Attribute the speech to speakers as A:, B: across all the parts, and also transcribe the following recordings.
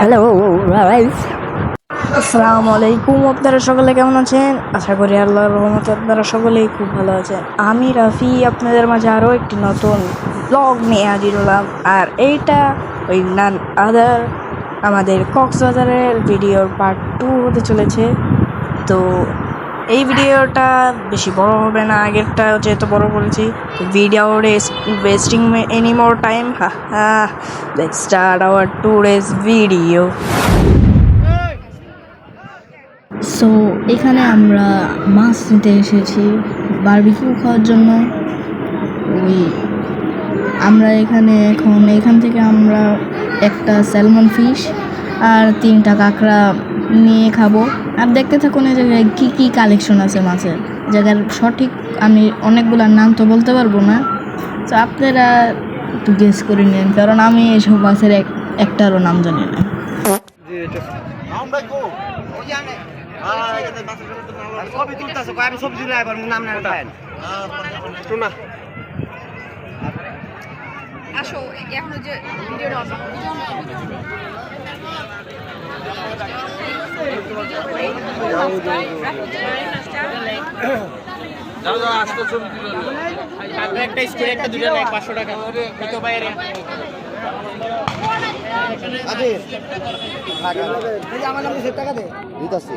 A: Hello আসসালামু আলাইকুম আপনারা সকলে কেমন আছেন? আশা করি আল্লাহর রহমতে আপনারা সকলেই খুব ভালো আছেন। আমি রাফি, আপনাদের মাঝে আরও একটি নতুন ব্লগ নিয়ে হাজির হলাম। আর এইটা ওই নান আদার আমাদের কক্সবাজারের ভিডিওর পার্ট টু হতে চলেছে। তো এই ভিডিওটা বেশি বড় হবে না, আগেরটা যেহেতু বড় করেছি video wasting any more time Ha let's start our today's video so এখানে আমরা মাছ নিতে এসেছি বারবিকিউ খাওয়ার জন্য। ওই আমরা এখানে এখন, এখান থেকে আমরা একটা স্যালমন ফিশ আর তিনটা কাঁকড়া নিয়ে খাব। আর দেখতে থাকুন এই জায়গায় কী কী কালেকশন আছে মাছের। জায়গার সঠিক আমি অনেকগুলোর নাম তো বলতে পারব না। তো আপনারা একটু গেস করে নিন কারণ আমি এসব মাছের এক একটারও নাম জানি না।
B: তুলতেছে আমি পারব নাম না।
C: আসো এখন যে ভিডিওটা অন
B: একটা স্কুল একটা দুটো নেই পাঁচশো টাকা বাইরে আমার নাম টাকা দে
D: দিতাছি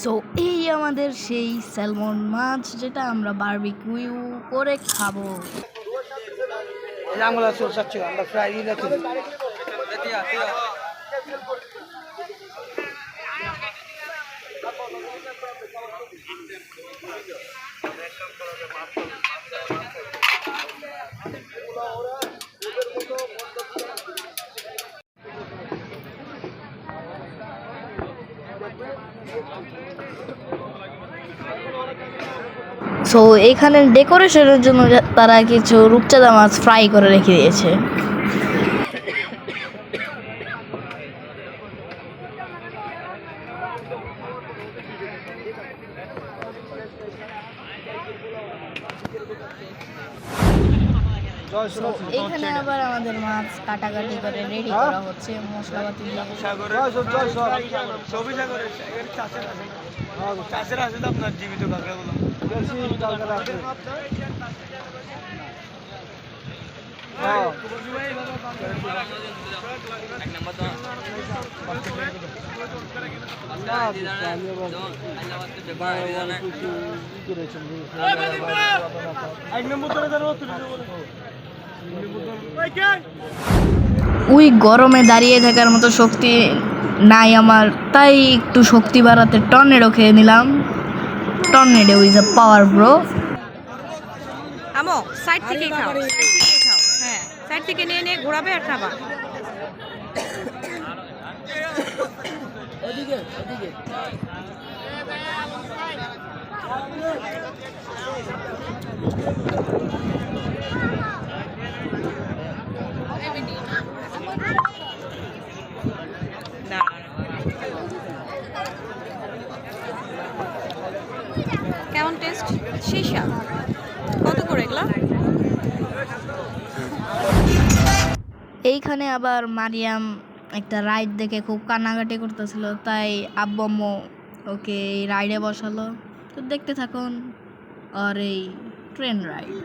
A: সো এই আমাদের সেই স্যালমন মাছ যেটা আমরা বারবিকিউ করে খাব।
B: আমরা ফ্রাই রাখি
A: সো এখানে ডেকোরেশনের জন্য তারা কিছু রূপচাঁদা মাছ ফ্রাই করে রেখে দিয়েছে। এখানে আবার আমাদের মাছ কাটাকাটি করে রেডি করা হচ্ছে মশলাপাতি
B: চাষের আছে। তো আপনার জীবিত কাঁকড়াগুলো এক নম্বর ধরে ধরো
A: ওই গরমে দাঁড়িয়ে থাকার মতো শক্তি নাই আমার। তাই একটু শক্তি বাড়াতে টর্নেডো খেয়ে নিলাম। Tornado is a power bro
C: আমো সাইড থেকে খাও। হ্যাঁ সাইড থেকে নিয়ে নিয়ে ঘোরাবে আর খাবা। কেমন সীসা কত করে এগুলো?
A: এইখানে আবার মারিয়াম একটা রাইড দেখে খুব কান্নাকাটি করতেছিল, তাই আব্বু ওকে এই রাইডে বসালো। তো দেখতে থাকুন, আর এই ট্রেন রাইড।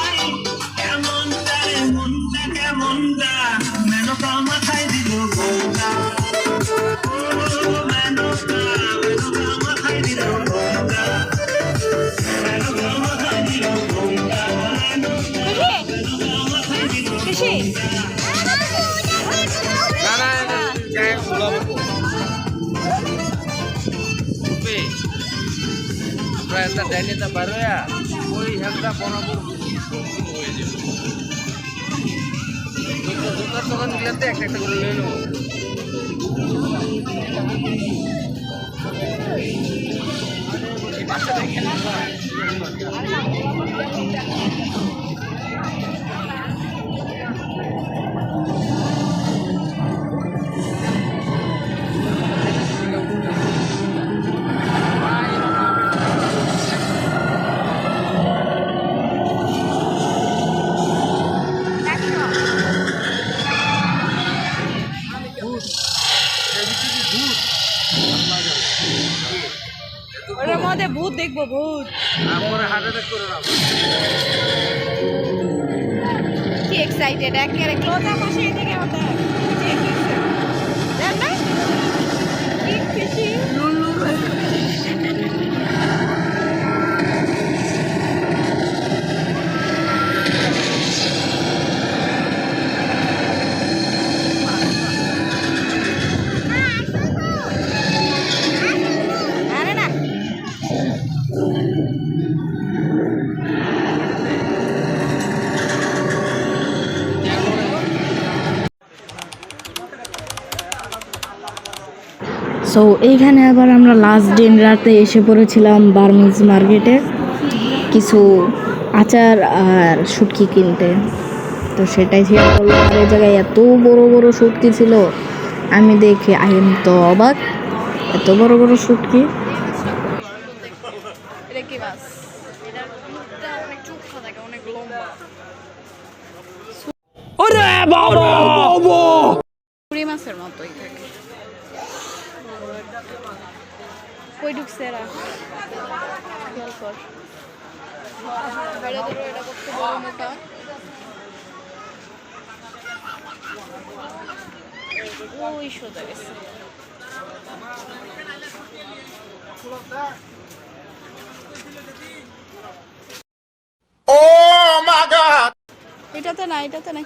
D: একটা ডাইনিটা বার হইয়া ওই হেলটা বরাবর হয়ে যাবে দোকান দোকান একটা করে নেব।
C: ওটার কি এক্সাইটেড একেবারে ক্লোজ আপ আসে এদিকে ওটা
A: সো এইখানে আবার আমরা লাস্ট দিন রাতে এসে পড়েছিলাম বার্মিজ মার্কেটে কিছু আচার আর শুটকি কিনতে। তো সেটাই শেয়ার আর এই জায়গায় এত বড় বড় শুটকি ছিল আমি দেখে আইন তো অবাক। এত বড় বড় শুটকি।
C: এটা কি মাছ এটার মুখটা অনেক চোখা থাকে অনেক লম্বা। পুরি মাছের মতোই থাকে। কই ঢুকছে এরা। খেয়াল কর। এটা কত বড় মোটা ওই সোজা গেছে। এটাতে না এটাতে নাই।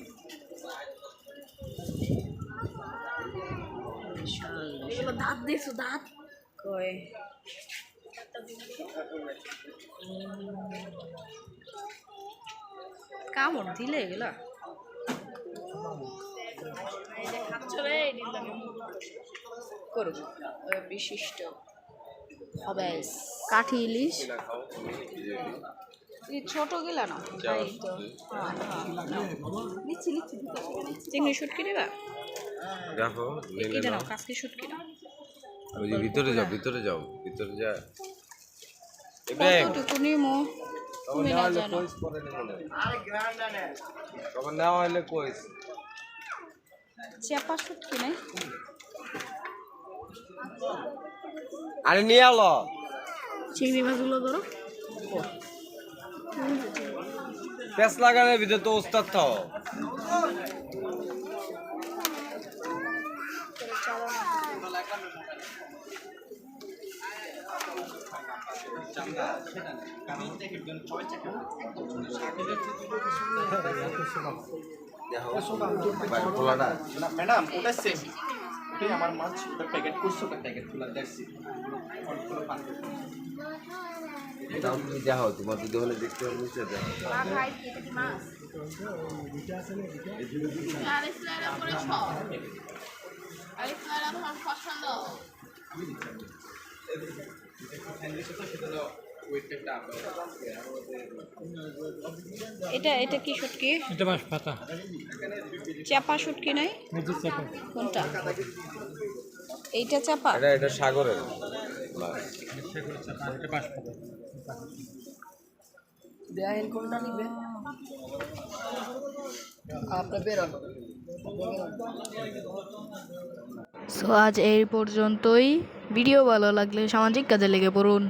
C: নাও দাঁত দাঁত কামড় দিলে এগুলা করুক বিশিষ্ট। হবে। কাঠি ইলিশ। এই ছোট গেলা না তো। হ্যাঁ, হ্যাঁ। লিচি লিচি চিংড়ি শুটকি দিবা?
D: দেখো
C: কাসকি শুটকি নাও
D: ওই যে ভিতরে যাও ভিতরে যাও ভিতরে যা। এবে
C: কতটুকু তুমি না
D: হলে
C: জানো।
D: কইস
C: চেপা শুটকি নাই?
D: আরে নিয়ে আলো।
C: চিংড়ি মাছগুলো ধরো।
D: পেঁচ লাগানোর ভিতরে তো ওস্তাদ থাও। দেখো খোলাটা।
B: ম্যাডাম ওটা সেম
E: ঢুকতে আমার মাছ ওটা প্যাকেট করছে ওটা প্যাকেট খোলা দেখছি অনেকগুলো পানি।
D: দাম তুমি যাও তোমার যদি হলে দেখতে হবে
C: তোমার পছন্দ। এটা এটা কি শুটকি?
F: এটা বাস পাতা।
C: চাপা শুটকি নাই? কোনটা? এইটা চাপা?
D: এটা এটা সাগরের মাছ
G: কোনটা নিবে? আপনার বেরোন।
A: সো আজ এই পর্যন্তই। ভিডিও ভালো লাগলে সামাজিক কাজে লেগে পড়ুন।